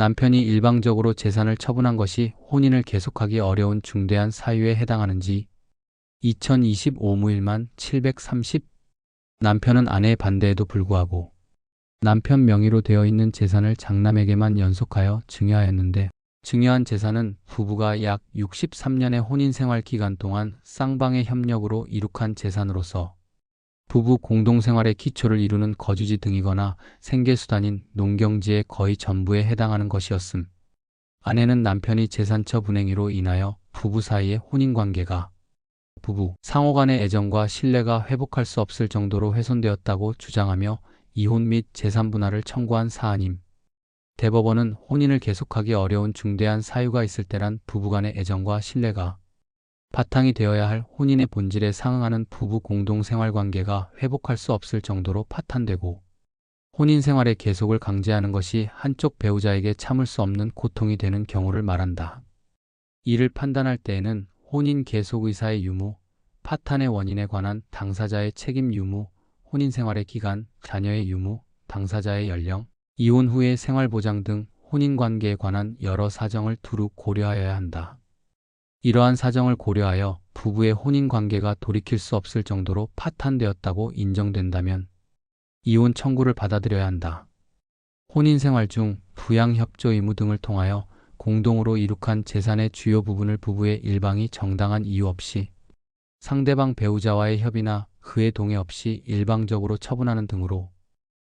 남편이 일방적으로 재산을 처분한 것이 혼인을 계속하기 어려운 중대한 사유에 해당하는지. 2025 무일만 730 남편은 아내의 반대에도 불구하고 남편 명의로 되어 있는 재산을 장남에게만 연속하여 증여하였는데 증여한 재산은 부부가 약 63년의 혼인 생활 기간 동안 쌍방의 협력으로 이룩한 재산으로서 부부 공동생활의 기초를 이루는 거주지 등이거나 생계수단인 농경지의 거의 전부에 해당하는 것이었음. 아내는 남편이 재산처 분행위로 인하여 부부 사이의 혼인관계가 부부 상호 간의 애정과 신뢰가 회복할 수 없을 정도로 훼손되었다고 주장하며 이혼 및 재산 분할을 청구한 사안임. 대법원은 혼인을 계속하기 어려운 중대한 사유가 있을 때란 부부간의 애정과 신뢰가 바탕이 되어야 할 혼인의 본질에 상응하는 부부 공동 생활 관계가 회복할 수 없을 정도로 파탄되고 혼인 생활의 계속을 강제하는 것이 한쪽 배우자에게 참을 수 없는 고통이 되는 경우를 말한다. 이를 판단할 때에는 혼인 계속 의사의 유무, 파탄의 원인에 관한 당사자의 책임 유무, 혼인 생활의 기간, 자녀의 유무, 당사자의 연령, 이혼 후의 생활 보장 등 혼인 관계에 관한 여러 사정을 두루 고려하여야 한다. 이러한 사정을 고려하여 부부의 혼인 관계가 돌이킬 수 없을 정도로 파탄되었다고 인정된다면 이혼 청구를 받아들여야 한다. 혼인 생활 중 부양 협조 의무 등을 통하여 공동으로 이룩한 재산의 주요 부분을 부부의 일방이 정당한 이유 없이 상대방 배우자와의 협의나 그의 동의 없이 일방적으로 처분하는 등으로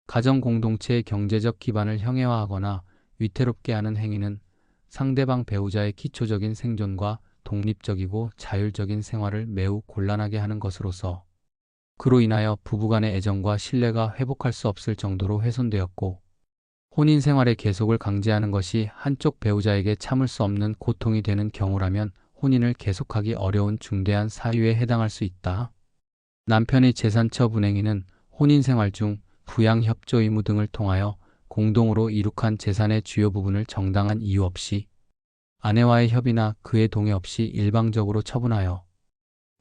가정 공동체의 경제적 기반을 형해화하거나 위태롭게 하는 행위는 상대방 배우자의 기초적인 생존과 독립적이고 자율적인 생활을 매우 곤란하게 하는 것으로서 그로 인하여 부부간의 애정과 신뢰가 회복할 수 없을 정도로 훼손되었고 혼인 생활의 계속을 강제하는 것이 한쪽 배우자에게 참을 수 없는 고통이 되는 경우라면 혼인을 계속하기 어려운 중대한 사유에 해당할 수 있다. 남편의 재산처 분행위는 혼인 생활 중 부양 협조 의무 등을 통하여 공동으로 이룩한 재산의 주요 부분을 정당한 이유 없이 아내와의 협의나 그의 동의 없이 일방적으로 처분하여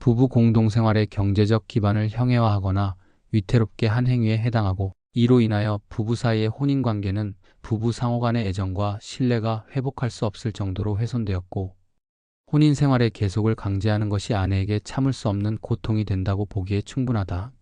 부부 공동생활의 경제적 기반을 형해화하거나 위태롭게 한 행위에 해당하고 이로 인하여 부부 사이의 혼인 관계는 부부 상호 간의 애정과 신뢰가 회복할 수 없을 정도로 훼손되었고 혼인 생활의 계속을 강제하는 것이 아내에게 참을 수 없는 고통이 된다고 보기에 충분하다.